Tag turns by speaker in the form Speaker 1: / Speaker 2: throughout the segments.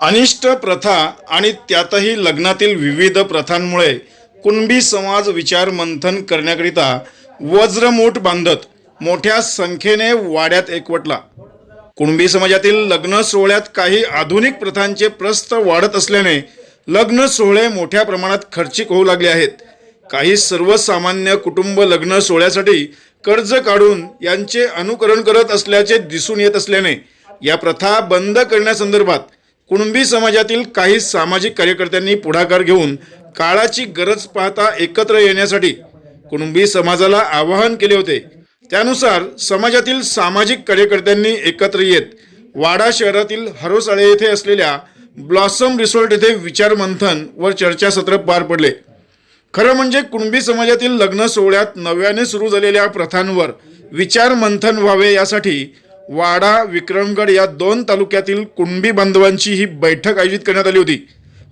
Speaker 1: अनिष्ट प्रथा आणि त्यातही लग्नातील विविध प्रथांमुळे कुणबी समाज विचार मंथन करण्याकरिता वज्रमूठ बांधत मोठ्या संख्येने वाड्यात एकवटला. कुणबी समाजातील लग्न सोहळ्यात काही आधुनिक प्रथांचे प्रस्त वाढत असल्याने लग्न सोहळे मोठ्या प्रमाणात खर्चिक होऊ लागले आहेत. काही सर्वसामान्य कुटुंब लग्न सोहळ्यासाठी कर्ज काढून यांचे अनुकरण करत असल्याचे दिसून येत असल्याने या प्रथा बंद करण्यासंदर्भात कुणबी समाजातील काही सामाजिक कार्यकर्त्यांनी पुढाकार घेऊन काळाची गरज पाहता एकत्र येण्यासाठी कुणबी समाजाला आवाहन केले होते. त्यानुसार समाजातील सामाजिक कार्यकर्त्यांनी एकत्र येत वाडा शहरातील हरोसाळे येथे असलेल्या ब्लॉसम रिसॉर्ट येथे विचार मंथन व चर्चासत्र पार पडले. खरं म्हणजे कुणबी समाजातील लग्न सोहळ्यात नव्याने सुरू झालेल्या प्रथांवर विचार मंथन व्हावे यासाठी वाडा विक्रमगड या दोन तालुक्यातील कुणबी बांधवांची ही बैठक आयोजित करण्यात आली होती.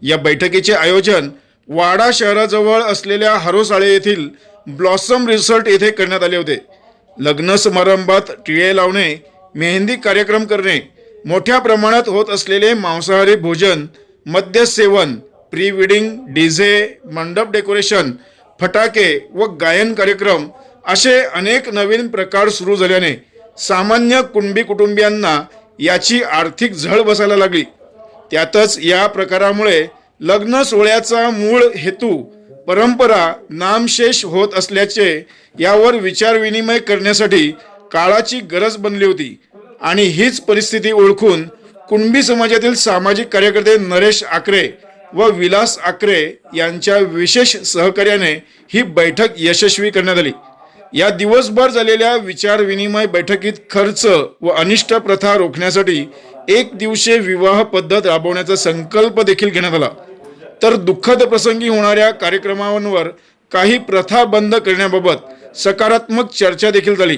Speaker 1: या बैठकीचे आयोजन वाडा शहराजवळ असलेल्या हरोसाळे येथील ब्लॉसम रिसॉर्ट येथे करण्यात आले होते. लग्न समारंभात टिळे लावणे मेहंदी कार्यक्रम करणे मोठ्या प्रमाणात होत असलेले मांसाहारी भोजन मद्यसेवन प्री वेडिंग डीझे मंडप डेकोरेशन फटाके व गायन कार्यक्रम असे अनेक नवीन प्रकार सुरू झाल्याने सामान्य कुणबी कुटुंबियांना याची आर्थिक झळ बसायला लागली. त्यातच या प्रकारामुळे लग्न सोहळ्याचा मूळ हेतू परंपरा नामशेष होत असल्याचे यावर विचारविनिमय करण्यासाठी काळाची गरज बनली होती आणि हीच परिस्थिती ओळखून कुणबी समाजातील सामाजिक कार्यकर्ते नरेश आकरे व विलास आकरे यांच्या विशेष सहकार्याने ही बैठक यशस्वी करण्यात आली. या दिवसभर झालेल्या विचारविनिमय बैठकीत खर्च व अनिष्ट प्रथा रोखण्यासाठी एक दिवशी विवाह पद्धत राबवण्याचा संकल्प देखील घेण्यात आला. तर दुःखद प्रसंगी होणाऱ्या कार्यक्रमांवर काही प्रथा बंद करण्याबाबत सकारात्मक चर्चा देखील झाली.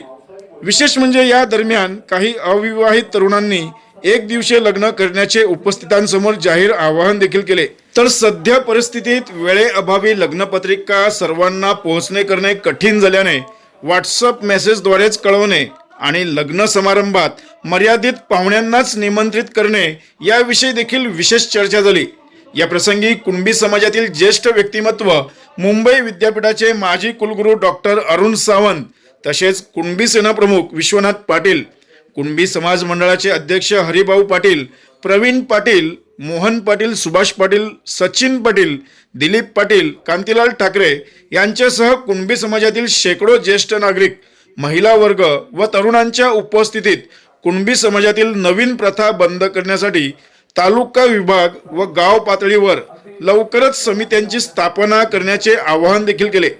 Speaker 1: विशेष म्हणजे या दरम्यान काही अविवाहित तरुणांनी एक दिवशी लग्न करण्याचे उपस्थितांसमोर जाहीर आवाहन देखील केले. तर सध्या परिस्थितीत वेळेअभावी लग्नपत्रिका सर्वांना पोहोचणे करणे कठीण झाल्याने व्हॉट्सअप मेसेजद्वारेच कळवणे आणि लग्न समारंभात मर्यादित पाहुण्यांनाच निमंत्रित करणे याविषयी देखील विशेष चर्चा झाली. या प्रसंगी कुणबी समाजातील ज्येष्ठ व्यक्तिमत्व मुंबई विद्यापीठाचे माजी कुलगुरू डॉक्टर अरुण सावंत तसेच कुणबी सेनाप्रमुख विश्वनाथ पाटील कुणबी समाज मंडळाचे अध्यक्ष हरिभाऊ पाटील प्रवीण पाटील मोहन पाटील सुभाष पाटील सचिन पाटील दिलीप पाटील कांतीलाल ठाकरे यांच्यासह कुणबी समाजातील शेकडो ज्येष्ठ नागरिक महिला वर्ग व तरुणांच्या उपस्थितीत कुणबी समाजातील नवीन प्रथा बंद करण्यासाठी तालुका विभाग व गाव पातळीवर लवकरच समित्यांची स्थापना करण्याचे आवाहन देखील केले.